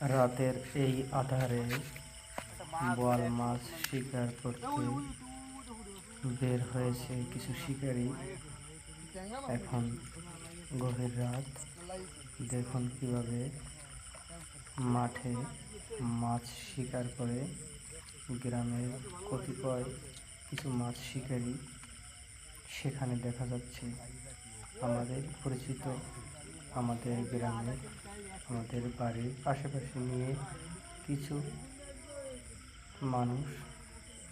রাতের এই আধারে বোয়াল মাছ শিকার করতে বের হয়েছে কিছু শিকারী। এখন গভীর রাত। দেখুন কীভাবে মাঠে মাছ শিকার করে গ্রামের কতিপয় কিছু মাছ শিকারী। সেখানে দেখা যাচ্ছে আমাদের পরিচিত আমাদের গ্রামে, আমাদের বাড়ির আশেপাশে নিয়ে কিছু মানুষ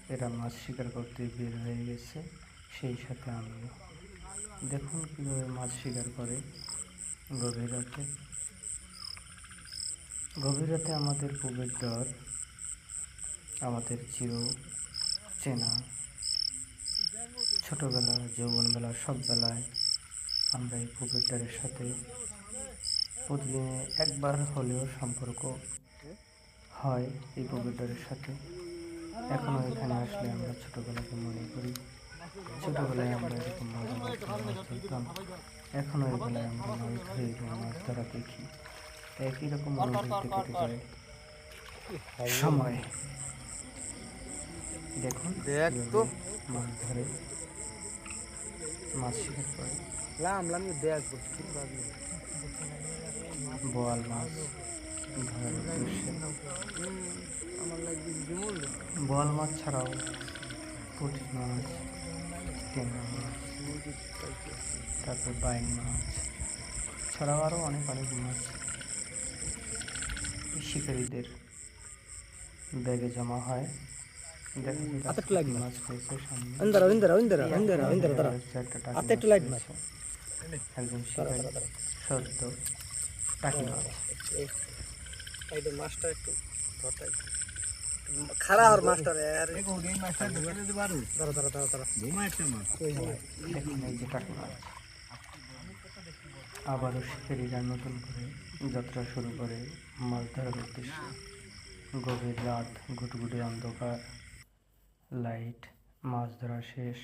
এরা মাছ শিকার করতে বের হয়ে গেছে। সেই সাথে আমিও দেখুন কীভাবে মাছ শিকার করে গভীর রাতে। গভীর রাতে আমাদের পুবের দর, আমাদের চির চেনা, ছোটোবেলা, যৌবনবেলা সব বেলায় আমরা এই পুকুর সাথে প্রতিদিনে একবার হলেও সম্পর্ক হয় এই পুকুর সাথে। এখনও এখানে আসলে আমরা ছোটোবেলাকে মনে করি। ছোটোবেলায় আমরা এরকম মজা করতাম মাছ ধরতাম। এখনও এই বেলায় আমরা মাছ ধরে এবং মাছ ধরা দেখি। একই রকম অনুভূতি কেটে যায় সময়। দেখুন দেখ তো। মাছ ধরে মাছ শিকার করে বোয়াল মাছ মাছ ছাড়াও পুঁটি মাছ ট্যাংরা মাছ, তারপর বাইন মাছ, ছাড়াও আরও অনেক অনেক মাছ শিকারীদের ব্যাগে জমা হয়। দেখা যায় হাতে একটু light মার। মাছ ইন্দরা ইন্দরা ইন্দরা ইন্দরা ইন্দরা দাঁড়া হাতে একটু মাছ মার। পেয়েছে। একজন শিকারী সদ্য টাকি মাছ এইটা মাস্টার একটু ধরতে একটু খারা আর মাস্টার यार দাঁড়া দাঁড়া দাঁড়া দাঁড়া দেখুন এই যে টাকি মাছ আবারও শিকারীরা নতুন করে যাত্রা শুরু করে। মাছ ধরার উদ্দেশ্যে গভীর রাত ঘুটঘুটে অন্ধকার। লাইট মাছ ধরা শেষ।